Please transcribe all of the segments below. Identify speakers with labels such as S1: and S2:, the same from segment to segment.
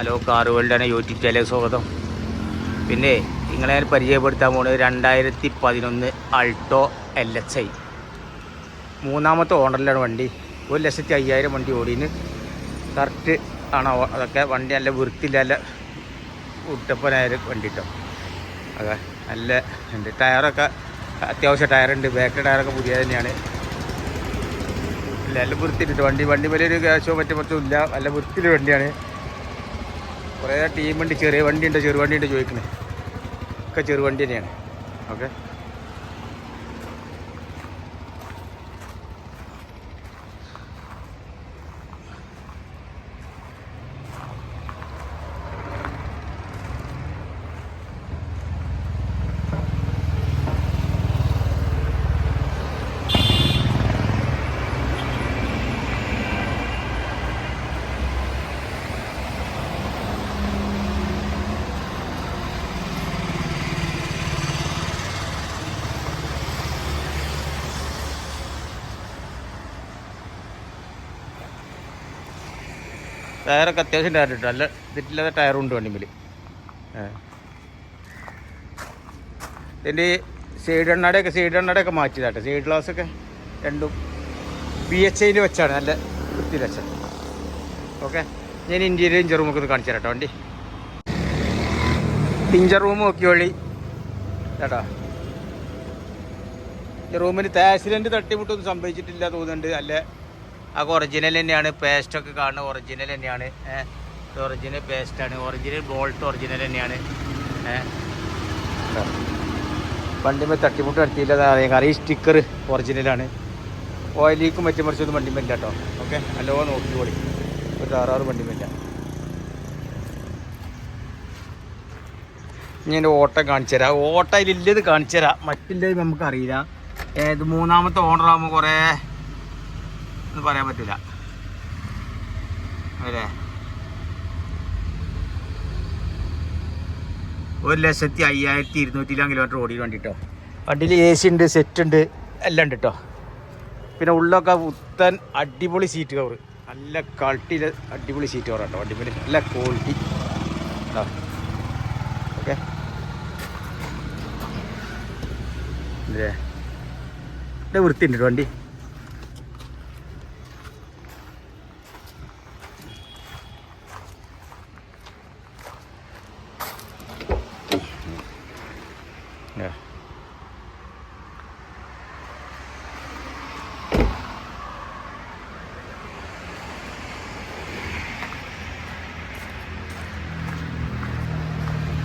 S1: Hello കാറുകളുടെ YouTube channel സ്വാഗതം. പിന്നെ നിങ്ങളെ ഞാൻ പരിചയപ്പെടുത്താൻ പോകുന്നത് രണ്ടായിരത്തി പതിനൊന്ന് അൾട്ടോ എൽ എച്ച് ഐ മൂന്നാമത്തെ ഓണറിലാണ് വണ്ടി. ഒരു ലക്ഷത്തി അയ്യായിരം വണ്ടി ഓടിന് കറക്റ്റ് ആണ്? അതൊക്കെ വണ്ടി നല്ല വൃത്തിയില്ല നല്ല ഉട്ടപ്പനായ വണ്ടി കിട്ടും അതെ നല്ല ഉണ്ട് ടയറൊക്കെ അത്യാവശ്യം ടയറുണ്ട്. ബാക്ക് ടയറൊക്കെ പുതിയ തന്നെയാണ്. നല്ല വൃത്തിയിട്ടുണ്ട്. വണ്ടി വണ്ടി വലിയൊരു ക്യാഷോ മറ്റു മറ്റും ഇല്ല. നല്ല വൃത്തിയിൽ വണ്ടിയാണ്. കുറേ ടീമുണ്ട് ചെറിയ വണ്ടിയുണ്ട് ചെറുവണ്ടിയുണ്ട് ചോദിക്കുന്നത് ഒക്കെ ചെറുവണ്ടി തന്നെയാണ്. ഓക്കെ ടയറൊക്കെ അത്യാവശ്യം ടയർ ഇട്ടു നല്ല ഇതില്ലാത്ത ടയറുണ്ട് വണ്ടിമിൽ ഇതിന്റെ സൈഡ് എണ്ണടയൊക്കെ സൈഡ് എണ്ണടയൊക്കെ മാറ്റിയതാട്ടെ. സൈഡ് ഗ്ലാസ്സൊക്കെ രണ്ടും ബി എച്ച് ഐയിൽ വെച്ചാണ് നല്ല വൃത്തിയിൽ വെച്ചത്. ഓക്കെ. ഞാൻ ഇന്റീരിയർ ഇഞ്ചർ റൂമൊക്കെ ഒന്ന് കാണിച്ചു തരാം വണ്ടി. ഇഞ്ചർ റൂം നോക്കി വഴി ചേട്ടാ റൂമിൽ ആക്സിഡന്റ് തട്ടിമുട്ടൊന്നും സംഭവിച്ചിട്ടില്ല തോന്നുന്നുണ്ട്. അല്ല അതൊക്കെ ഒറിജിനൽ തന്നെയാണ്. പേസ്റ്റൊക്കെ കാണുന്നത് ഒറിജിനൽ തന്നെയാണ്. ഒറിജിനൽ പേസ്റ്റാണ് ഒറിജിനൽ ബോൾട്ട് ഒറിജിനൽ തന്നെയാണ്. വണ്ടിമേ തട്ടിമുട്ട് നടത്തിയില്ല കാരണം ഈ സ്റ്റിക്കർ ഒറിജിനലാണ് ഓയിൽ ലീക്കും മറ്റും മറിച്ചൊന്നും വണ്ടിമില്ല കേട്ടോ. ഓക്കെ? നോക്കി നോക്കിക്കോളി ഒരു ആറാറ് വണ്ടിമില്ല ഇനി എന്റെ ഓട്ടം കാണിച്ചു തരാം. ഓട്ടം അതിലില്ലത് കാണിച്ചു തരാം. മറ്റില്ലത് നമുക്കറിയില്ല. ഏത് മൂന്നാമത്തെ ഓണറാകുമ്പോൾ കുറേ ഒന്നും പറയാൻ പറ്റില്ല. അല്ലേ? ഒരു ലക്ഷത്തി അയ്യായിരത്തി ഇരുന്നൂറ്റി കിലോമീറ്റർ ഓടി വേണ്ടിട്ടോ? വണ്ടിയിൽ എ സി ഉണ്ട് സെറ്റ് ഉണ്ട് എല്ലാം ഉണ്ട് കേട്ടോ പിന്നെ ഉള്ളൊക്കെ പുത്തൻ അടിപൊളി സീറ്റ് കവർ നല്ല ക്വാളിറ്റിയിൽ അടിപൊളി സീറ്റ് കവർ കേട്ടോ വണ്ടിമേൽ നല്ല ക്വാളിറ്റി ഓക്കെ അല്ലേ വൃത്തിയുണ്ട് കേട്ടോ വണ്ടി. Yeah.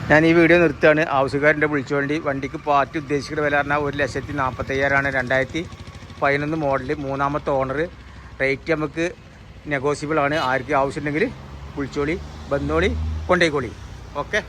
S1: ഞാൻ ഈ വീഡിയോ നിർത്തുകയാണ്. ആവശ്യക്കാരന്റെ വിളിച്ചുകൊണ്ട് വണ്ടിക്ക് പാറ്റ് ഉദ്ദേശിക്കുന്ന വില പറഞ്ഞാൽ ഒരു ലക്ഷത്തി നാൽപ്പത്തയ്യായിരമാണ്. രണ്ടായിരത്തി പതിനൊന്ന് മോഡൽ മൂന്നാമത്തെ ഓണർ റേറ്റ് നമുക്ക് നെഗോസിബിൾ ആണ് ആർക്കും ആവശ്യമുണ്ടെങ്കിൽ വിളിച്ചോളി ബന്നോളി കൊണ്ടേക്കോളി ഓക്കെ?